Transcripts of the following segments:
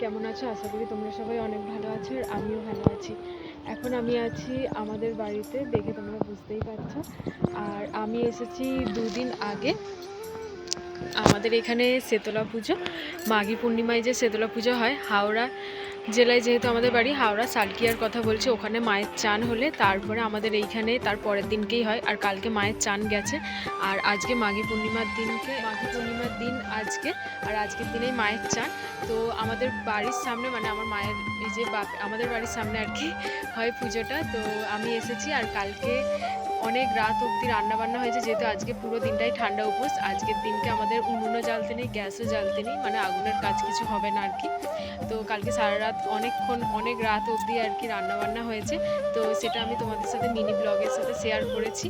কেমন আছো? আশা করি তোমরা সবাই অনেক ভালো আছো আর আমিও ভালো আছি। এখন আমি আছি আমাদের বাড়িতে, দেখে তোমরা বুঝতেই পারছ। আর আমি এসেছি দুদিন আগে আমাদের এখানে শেতলা পুজো। মাঘী পূর্ণিমায় যে শেতলা পুজো হয় হাওড়া জেলায় যেহেতু আমাদের বাড়ি হাওড়া, সালকিয়ার কথা বলছি, ওখানে মায়ের চান হলে তারপরে আমাদের এইখানে তার পরের দিনকেই হয় আর কালকে মায়ের চান গেছে। আর আজকে মাঘী পূর্ণিমার দিনকে, মাঘী পূর্ণিমার দিন আজকে, আর আজকের দিনেই মায়ের চান। তো আমাদের বাড়ির সামনে মানে আমার মায়ের এই যে বাপ, আমাদের বাড়ির সামনে আর কি হয় পুজোটা, তো আমি এসেছি আর কালকে অনেক রাত অবধি রান্না বান্না হয়েছে, যেহেতু আজকে পুরো দিনটাই ঠান্ডা উপোস, আজকের দিনকে আমাদের উনুনও জ্বালতে নেই, গ্যাসও জ্বালতে নেই মানে আগুনের কাজ কিছু হবে না আর কি। তো কালকে সারা রাত অনেকক্ষণ, অনেক রাত অবধি আর কি রান্না বান্না হয়েছে, তো সেটা আমি তোমাদের সাথে মিনি ব্লগের সাথে শেয়ার করেছি।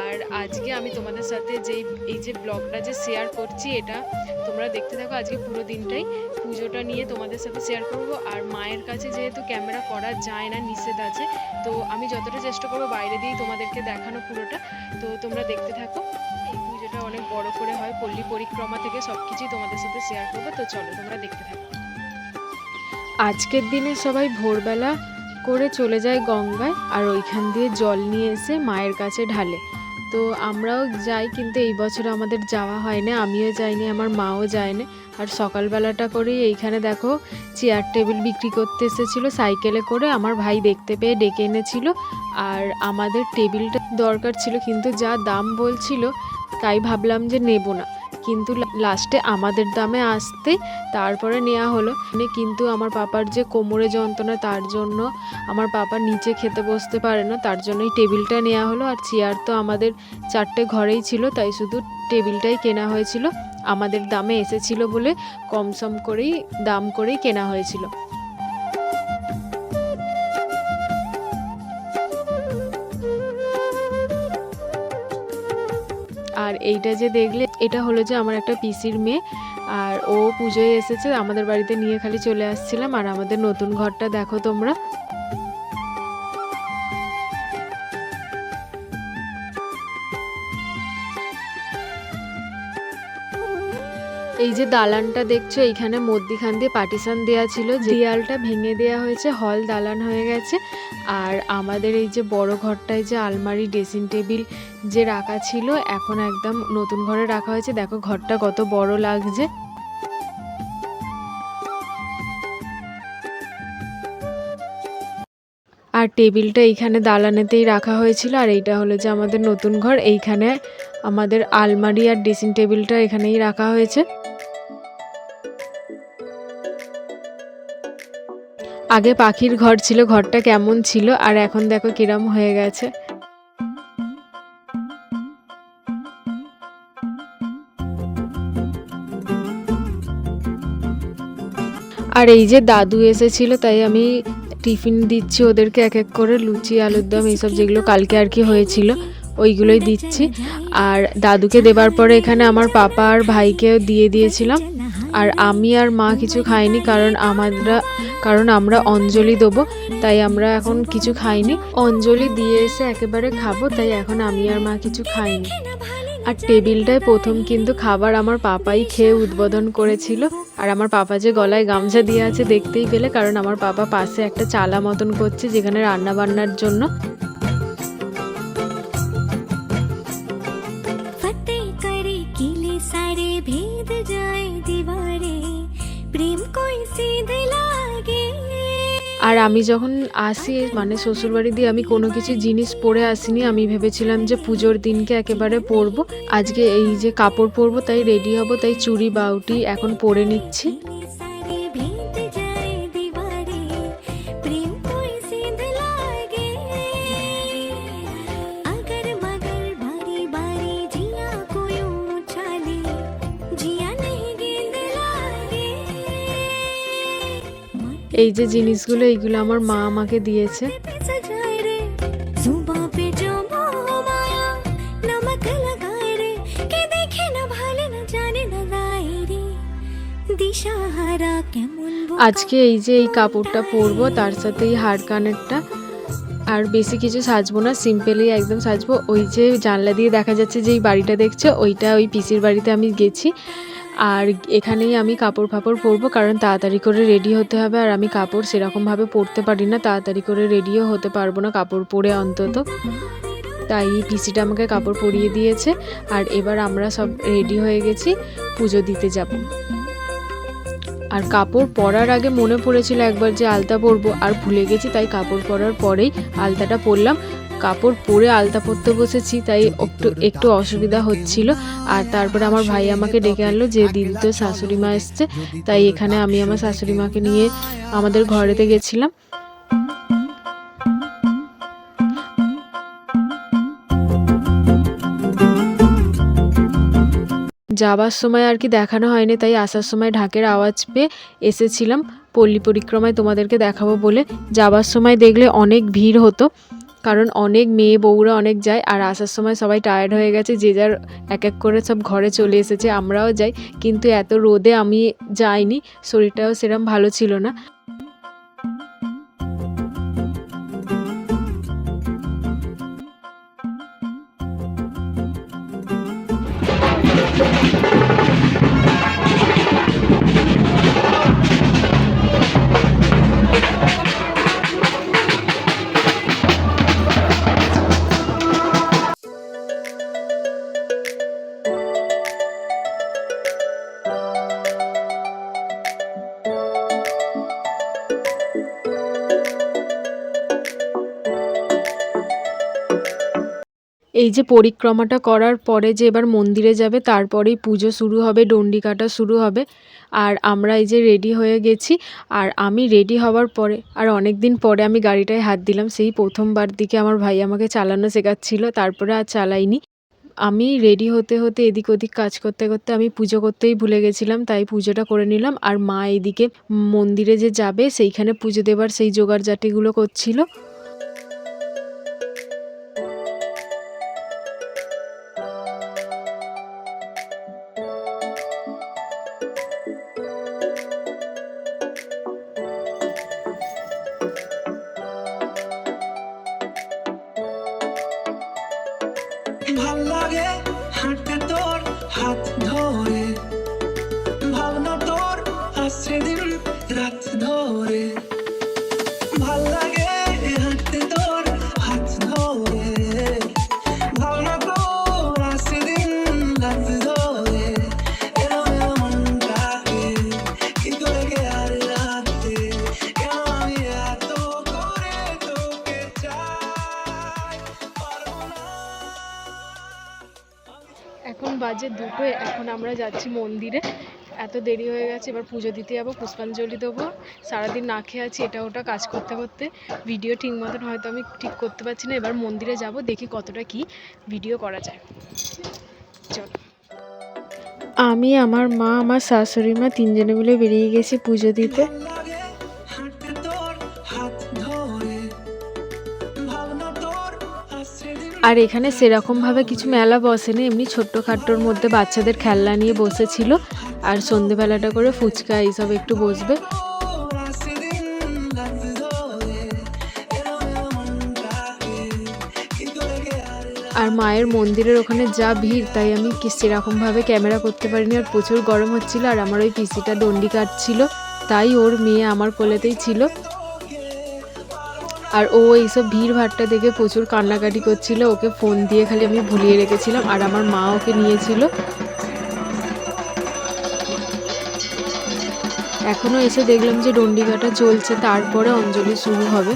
আর আজকে আমি তোমাদের সাথে যেই এই যে ব্লগটা যে শেয়ার করছি এটা, তোমরা দেখতে থাকো আজকে পুরো দিনটাই। পুজোটা নিয়ে তোমাদের সাথে শেয়ার করব। আর মায়ের কাছে যেহেতু ক্যামেরা করা যায় না, নিষেধ আছে, তো আমি যতটা চেষ্টা করব বাইরে দিয়েই তোমাদেরকে দেখানো পুরোটা। তো তোমরা দেখতে থাকো। এই পুজোটা অনেক বড় করে হয়। পল্লী পরিক্রমা থেকে সব কিছুই তোমাদের সাথে শেয়ার করব। তো চলো, তোমরা দেখতে থাকো। আজকের দিনে সবাই ভোরবেলা করে চলে যায় গঙ্গায় আর ওইখান দিয়ে জল নিয়ে এসে মায়ের কাছে ঢালে। তো আমরাও যাই, কিন্তু এই বছর আমাদের যাওয়া হয় না আমিও যাইনি, আমার মাও যায়নি। আর সকালবেলাটা করেই এইখানে দেখো চেয়ার টেবিল বিক্রি করতে এসেছিল সাইকেলে করে আমার ভাই দেখতে পেয়ে ডেকে এনেছিল। আর আমাদের টেবিলটা দরকার ছিল, কিন্তু যা দাম বলছিল, তাই ভাবলাম যে নেব না। কিন্তু লাস্টে আমাদের দামে আসতে তারপরে নেওয়া হলো। মানে কিন্তু আমার পাপার যে কোমরে যন্ত্রণা, তার জন্য আমার পাপা নিচে খেতে বসতে পারে না, তার জন্যই টেবিলটা নেওয়া হলো। আর চেয়ার তো আমাদের চারটে ঘরেই ছিল, তাই শুধু টেবিলটাই কেনা হয়েছিল। আমাদের দামে এসেছিল বলে কমসম করেই, দাম করেই কেনা হয়েছিল। এইটা যে দেখলে, এটা হলো যে আমার একটা পিসির মেয়ে, আর ও পুজোয় এসেছে, আমাদের বাড়িতে নিয়ে খালি চলে আসছিলাম, আর আমাদের নতুন ঘরটা দেখো তোমরা। এই যে দালানটা দেখছ, এইখানে মধ্যিখান দিয়ে পার্টিশন দেওয়া ছিল দেয়ালটা ভেঙে দেওয়া হয়েছে, হল দালান হয়ে গেছে আর আমাদের এই যে বড় ঘরটায় যে আলমারি ড্রেসিং টেবিল যে রাখা ছিল, এখন একদম নতুন ঘরে রাখা হয়েছে। দেখো, ঘরটা কত বড় লাগছে। আর টেবিলটা এইখানে দালানেতেই রাখা হয়েছিল, আর এইটা হলো যে আমাদের নতুন ঘর। এইখানে আমাদের আলমারি আর ড্রেসিং টেবিলটা এখানেই রাখা হয়েছে। আগে পাখির ঘর ছিল, ঘরটা কেমন ছিল, আর এখন দেখো কিরম হয়ে গেছে। আর এই যে দাদু এসেছিল, তাই আমি টিফিন দিচ্ছি ওদেরকে, এক এক করে লুচি, আলুর দম, এইসব যেগুলো কালকে আর কি হয়েছিল, ওইগুলোই দিচ্ছি। আর দাদুকে দেবার পরে এখানে আমার পাপা আর ভাইকেও দিয়ে দিয়েছিলাম। আর আমি আর মা কিছু খাইনি, কারণ আমরা কারণ আমরা অঞ্জলি দেবো, তাই আমরা এখন কিছু খাইনি। অঞ্জলি দিয়ে এসে একেবারে খাব, তাই এখন আমি আর মা কিছু খাইনি। আর টেবিলটায় প্রথম কিন্তু খাবার আমার পাপাই খেয়ে উদ্বোধন করেছিল। আর আমার পাপা যে গলায় গামছা দিয়ে আছে দেখতেই পেলে, কারণ আমার পাপা পাশে একটা চালা মতন করছে যেখানে রান্না বান্নার জন্য। আর আমি যখন আসি মানে শ্বশুরবাড়ি দিয়ে আমি কোনো কিছু জিনিস পরে আসিনি, আমি ভেবেছিলাম যে পুজোর দিনকে একেবারে পরবো। আজকে এই যে কাপড় পরবো, তাই রেডি হব, তাই চুড়ি, বাউটি এখন পরে নিচ্ছি। এই যে জিনিসগুলো এইগুলো আমার মা আমাকে দিয়েছে। আজকে এই যে এই কাপড়টা পরবো তার সাথে এই হাড় কানেরটা। আর বেশি কিছু সাজবো না সিম্পলি একদম সাজবো। ওই যে জানলা দিয়ে দেখা যাচ্ছে যে এই বাড়িটা দেখছে, ওইটা ওই পিসির বাড়িতে আমি গেছি। আর এখানেই আমি কাপড় ফাপড় পরবো, কারণ তাড়াতাড়ি করে রেডি হতে হবে। আর আমি কাপড় সেরকমভাবে পরতে পারি না, তাড়াতাড়ি করে রেডিও হতে পারব না কাপড় পরে অন্তত। তাই পিসিটা আমাকে কাপড় পরিয়ে দিয়েছে। আর এবার আমরা সব রেডি হয়ে গেছি, পুজো দিতে যাব। আর কাপড় পরার আগে মনে পড়েছিল একবার যে আলতা পরবো, আর ভুলে গেছি, তাই কাপড় পরার পরেই আলতাটা পরলাম। কাপড় পরে আলতা পরতে বসেছি, তাই একটু একটু অসুবিধা হচ্ছিল। আর তারপরে আমার ভাই আমাকে ডেকে আনলো যে দিদি তো শাশুড়ি মা এসছে, তাই এখানে আমি আমার শাশুড়ি মাকে নিয়ে আমাদের ঘরেতে গেছিলাম। যাওয়ার সময় আর কি দেখানো হয়নি, তাই আসার সময় ঢাকের আওয়াজ পেয়ে এসেছিলাম। পল্লী পরিক্রমায় তোমাদেরকে দেখাবো বলে। যাওয়ার সময় দেখলে অনেক ভিড় হতো, কারণ অনেক মেয়ে বউরা অনেক যায়, আর আসার সময় সবাই টায়ার্ড হয়ে গেছে, যে যার এক এক করে সব ঘরে চলে এসেছে, আমরাও যাই। কিন্তু এত রোদে আমি যাইনি, শরীরটাও সেরম ভালো ছিল না। এই যে পরিক্রমাটা করার পরে যে এবার মন্দিরে যাবে, তারপরেই পুজো শুরু হবে ডন্ডি কাটা শুরু হবে। আর আমরা এই যে রেডি হয়ে গেছি। আর আমি রেডি হওয়ার পরে, আর অনেক দিন পরে আমি গাড়িটায় হাত দিলাম। সেই প্রথমবার দিকে আমার ভাই আমাকে চালানো শেখাচ্ছিল, তারপরে আর চালাইনি। আমি রেডি হতে হতে এদিক ওদিক কাজ করতে করতে আমি পুজো করতেই ভুলে গেছিলাম, তাই পুজোটা করে নিলাম। আর মা এদিকে মন্দিরে যে যাবে, সেইখানে পুজো দেবার সেই জোগাড় জাটিগুলো করছিল। আসছে রাত ধরে। ভালো লাগে হাঁটতে তোর আসছে দিন রাত ধরে। এরম এমন ডাকে কি করে আর রাতে। এত এখন বাজে দুটো এখন আমরা যাচ্ছি মন্দিরে। এত দেরি হয়ে গেছে, এবার পুজো দিতে যাব, পুষ্পাঞ্জলি দেবো, সারাদিন না খেয়ে আছি, এটা ওটা কাজ করতে করতে। ভিডিও ঠিক মতন হয়তো আমি ঠিক করতে পারছি না, এবার মন্দিরে যাব, দেখি কতটা কি ভিডিও করা যায়। চলো। আমি, আমার মা, আমার শাশুড়ি মা তিনজনে মিলে বেরিয়ে গেছি পুজো দিতে। আর এখানে সেরকমভাবে কিছু মেলা বসেনি, এমনি ছোট্ট ছোট্টখাট্টোর মধ্যে বাচ্চাদের খেলনা নিয়ে বসেছিল। আর সন্ধেবেলাটা করে ফুচকা এইসব একটু বসবে। আর মায়ের মন্দিরের ওখানে যা ভিড়, তাই আমি কি সেরকমভাবে ক্যামেরা করতে পারিনি। আর প্রচুর গরম হচ্ছিল, আর আমার ওই পিসিটা দণ্ডি কাটছিল, তাই ওর মেয়ে আমার কোলেতেই ছিল। আর ও এইসব ভিড় ভাট্টা দেখে প্রচুর কান্নাকাটি করছিল, ওকে ফোন দিয়ে খালি আমি ভুলিয়ে রেখেছিলাম, আর আমার মা ওকে নিয়েছিল। এখনও এসে দেখলাম যে ডন্ডি কাটা চলছে তারপরে অঞ্জলি শুরু হবে।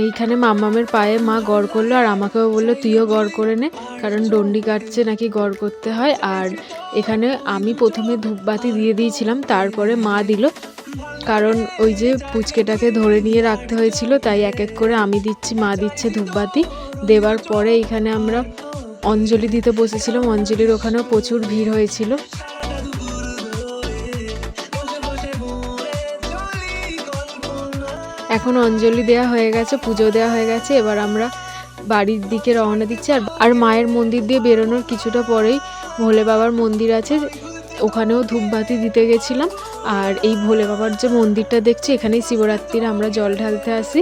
এইখানে মামামের পায়ে মা গড় করল, আর আমাকেও বলল, তুইও গড় করে নে, কারণ ডন্ডি কাটছে, নাকি গড় করতে হয়? আর এখানে আমি প্রথমে ধূপবাতি দিয়ে দিয়েছিলাম, তারপরে মা দিল। কারণ ওই যে পুচকেটাকে ধরে নিয়ে রাখতে হয়েছিল, তাই এক এক করে আমি দিচ্ছি, মা দিচ্ছে ধূপবাতি। দেওয়ার পরে এখানে আমরা অঞ্জলি দিতে বসেছিলাম। অঞ্জলির ওখানেও প্রচুর ভিড় হয়েছিল। এখন অঞ্জলি দেওয়া হয়ে গেছে, পুজো দেওয়া হয়ে গেছে। এবার আমরা বাড়ির দিকে রওনা দিচ্ছি। আর আর মায়ের মন্দির দিয়ে বেরোনোর কিছুটা পরেই ভোলে বাবার মন্দির আছে, ওখানেও ধূপবাতি দিতে গেছিলাম। আর এই ভোলে বাবার যে মন্দিরটা দেখছি, এখানেই শিবরাত্রির আমরা জল ঢালতে আসি।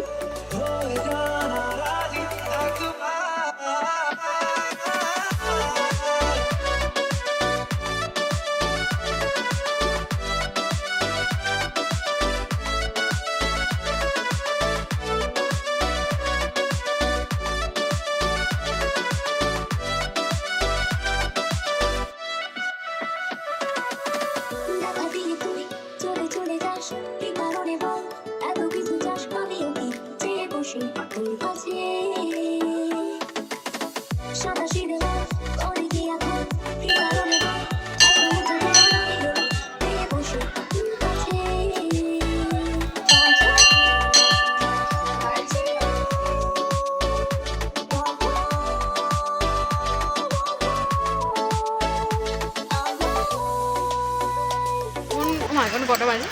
এখন কটা বাজে?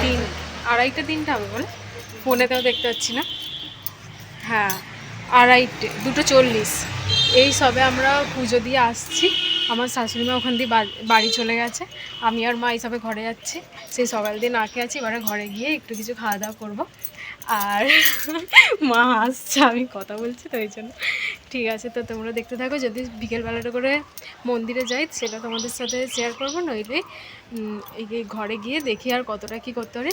তিন আড়াইটে তিনটা হবে বলে। ফোনেতেও দেখতে পাচ্ছি না। হ্যাঁ আড়াইটে দুটো চল্লিশ। এই সবে আমরা পুজো দিয়ে আসছি। আমার শাশুড়ি মা ওখান দিয়ে বাড়ি চলে গেছে। আমি আর মা এই সবে ঘরে যাচ্ছি। সেই সকাল দিয়ে না খেয়ে আছি, এবারে ঘরে গিয়ে একটু কিছু খাওয়া দাওয়া করব। আর মা আসছে, আমি কথা বলছি তো ওই জন্য। ঠিক আছে, তো তোমরা দেখতে থাকো। যদি বিকেলবেলাটা করে মন্দিরে যাই, সেটা তোমাদের সাথে শেয়ার করব। নইলে ঘরে গিয়ে দেখি আর কতটা কি করতে পারে।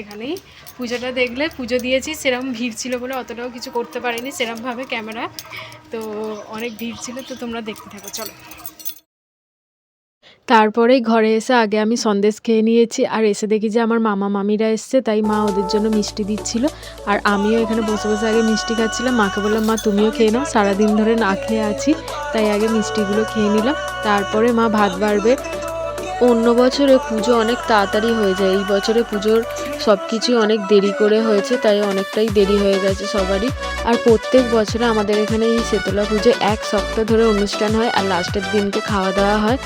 এখানেই পুজোটা দেখলে, পুজো দিয়েছি সেরকম ভিড় ছিল বলে অতটাও কিছু করতে পারিনি সেরকমভাবে ক্যামেরা। তো অনেক ভিড় ছিল, তো তোমরা দেখতে থাকো, চলো। তারপরে ঘরে এসে আগে আমি সন্দেশ খেয়ে নিয়েছি, আর এসে দেখি যে আমার মামা মামিরা এসছে, তাই মা ওদের জন্য মিষ্টি দিচ্ছিল, আর আমিও এখানে বসে বসে আগে মিষ্টি খাচ্ছিলাম, মাকে বললাম, মা, তুমিও খেয়ে নাও, সারাদিন ধরে না খেয়ে আছি। তাই আগে মিষ্টিগুলো খেয়ে নিলাম, তারপরে মা ভাত বাড়বে অন্য বছরে পুজো অনেক তাড়াতাড়ি হয়ে যায়। এই বছরে পুজোর সব কিছুই অনেক দেরি করে হয়েছে, তাই অনেকটাই দেরি হয়ে গেছে সবারই। আর প্রত্যেক বছরে আমাদের এখানে এই শীতলা পুজো এক সপ্তাহ ধরে অনুষ্ঠান হয় আর লাস্টের দিনকে খাওয়া দাওয়া হয়।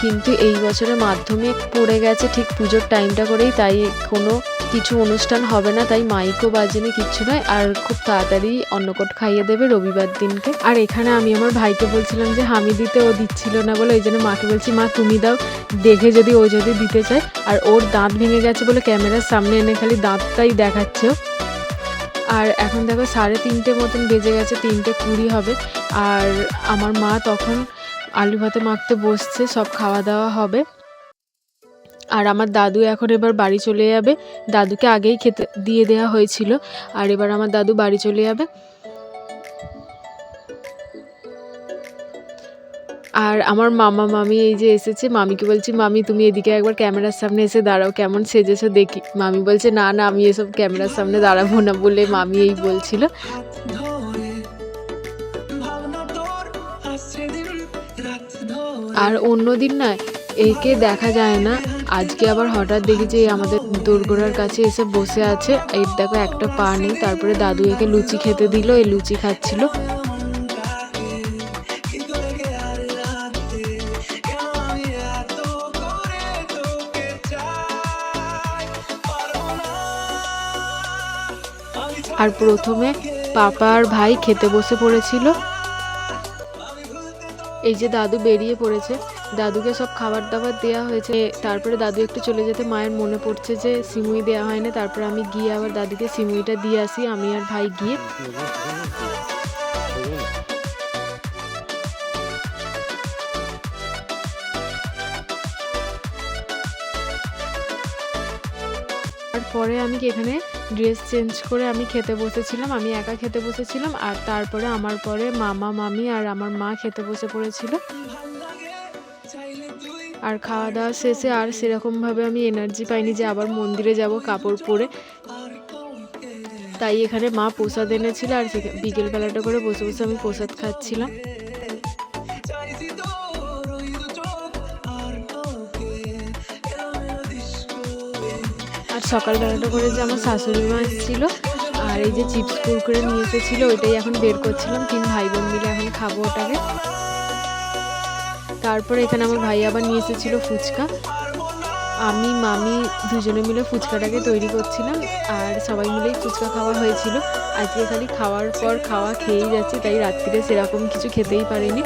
কিন্তু এই বছরে মাধ্যমিক পড়ে গেছে, ঠিক পুজোর টাইমটা করেই, তাই কোনো কিছু অনুষ্ঠান হবে না, তাই মাইকও বাজেনি, কিচ্ছু নয়, আর খুব তাড়াতাড়ি অন্নকট খাইয়ে দেবে রবিবার দিনকে। আর এখানে আমি আমার ভাইকে বলছিলাম যে, হামি দিতে ও দিচ্ছিল না বলে, ওই জন্য মাকে বলছি, মা, তুমি দাও, দেখে যদি ও যদি দিতে চায়। আর ওর দাঁত ভেঙে গেছে বলে ক্যামেরার সামনে এনে খালি দাঁতটাই দেখাচ্ছে আর এখন দেখো, সাড়ে তিনটে মতন বেজে গেছে, তিনটে কুড়ি হবে। আর আমার মা তখন আলু ভাতে মাখতে বসছে, সব খাওয়া দাওয়া হবে। আর আমার দাদু এখন এবার বাড়ি চলে যাবে। দাদুকে আগেই খেতে দিয়ে দেওয়া হয়েছিল। আর এবার আমার দাদু বাড়ি চলে যাবে। আর আমার মামা, মামি এই যে এসেছে, মামিকে বলছি, মামি, তুমি এদিকে একবার ক্যামেরার সামনে এসে দাঁড়াও, কেমন সেজেছো দেখি। মামি বলছে, না না, আমি এসব ক্যামেরার সামনে দাঁড়াবো না বলে মামি এই বলছিল। আর অন্য দিন না একে দেখা যায় না। আজকে আবার হঠাৎ দেখি যে আমাদের দোরগোড়ার কাছে এসে বসে আছে। এর দেখো, একটা পা নেই, তারপরে দাদু একে লুচি খেতে দিল, এই লুচি খাচ্ছিল। আর প্রথমে পাপা আর ভাই খেতে বসে পড়েছিল। এই যে দাদু বেরিয়ে পড়েছে, দাদুকে সব খাবার দাবার দেওয়া হয়েছে। তারপরে দাদু একটু চলে যেতে মায়ের মনে পড়ছে যে সিমুই দেওয়া হয় না তারপরে আমি গিয়ে আবার দাদুকে সিমুইটা দিয়ে আসি, আমি আর ভাই গিয়ে। তারপরে আমি কি এখানে ড্রেস চেঞ্জ করে আমি খেতে বসেছিলাম, আমি একা খেতে বসেছিলাম, আর তারপরে আমার পরে মামা, মামি আর আমার মা খেতে বসে পড়েছিল। আর খাওয়া দাওয়া শেষে আর সেরকমভাবে আমি এনার্জি পাইনি যে আবার মন্দিরে যাব, কাপড় পরে। তাই এখানে মা প্রসাদ এনেছিল আর বিকেলবেলাটা করে বসে বসে আমি প্রসাদ খাচ্ছিলাম। সকালবেলাটা করে যে আমার শাশুড়ি মা এসেছিল, আর এই যে চিপস কুরকুরে নিয়ে এসেছিল, ওইটাই এখন বের করছিলাম, তিন ভাই বোন মিলে এখন খাব ওটাকে। তারপরে এখানে আমার ভাই আবার নিয়ে এসেছিল ফুচকা। আমি, মামি দুজনে মিলে ফুচকাটাকে তৈরি করছিলাম, আর সবাই মিলেই ফুচকা খাওয়া হয়েছিল। আজকে খালি খাওয়ার পর খাওয়া খেয়েই যাচ্ছি, তাই রাত্রিরে সেরকম কিছু খেতেই পারিনি।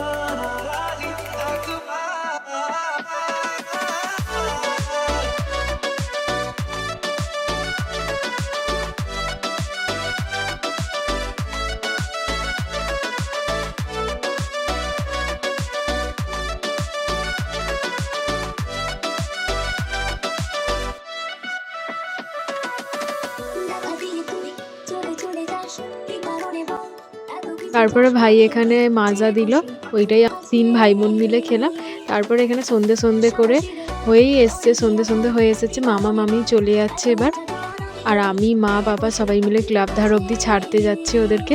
তারপরে ভাই এখানে মাজা দিল, ওইটাই তিন ভাই বোন মিলে খেলাম। তারপরে এখানে সন্ধে সন্ধে করে হয়েই এসছে, সন্ধে সন্ধে হয়ে এসেছে, মামা মামি চলে যাচ্ছে এবার। আর আমি, মা, বাবা সবাই মিলে ক্লাব ধার অব্দি ছাড়তে যাচ্ছি ওদেরকে।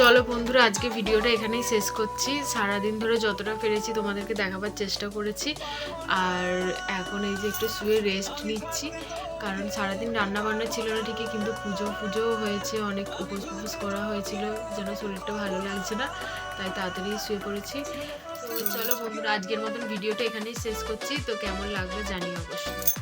চলো বন্ধুরা, আজকে ভিডিওটা এখানেই শেষ করছি। সারাদিন ধরে যতটা পেরেছি তোমাদেরকে দেখাবার চেষ্টা করেছি। আর এখন এই যে একটু শুয়ে রেস্ট নিচ্ছি, কারণ সারাদিন রান্না বান্না ছিল না ঠিকই, কিন্তু পুজো পুজো হয়েছে, অনেক উপোস উপোস করা হয়েছিল, যেন শরীরটা ভালো লাগছে না, তাই তাড়াতাড়ি শুয়ে পড়েছি। তো চলো বন্ধুরা, আজকের মতন ভিডিওটা এখানেই শেষ করছি। তো কেমন লাগল জানি অবশ্যই।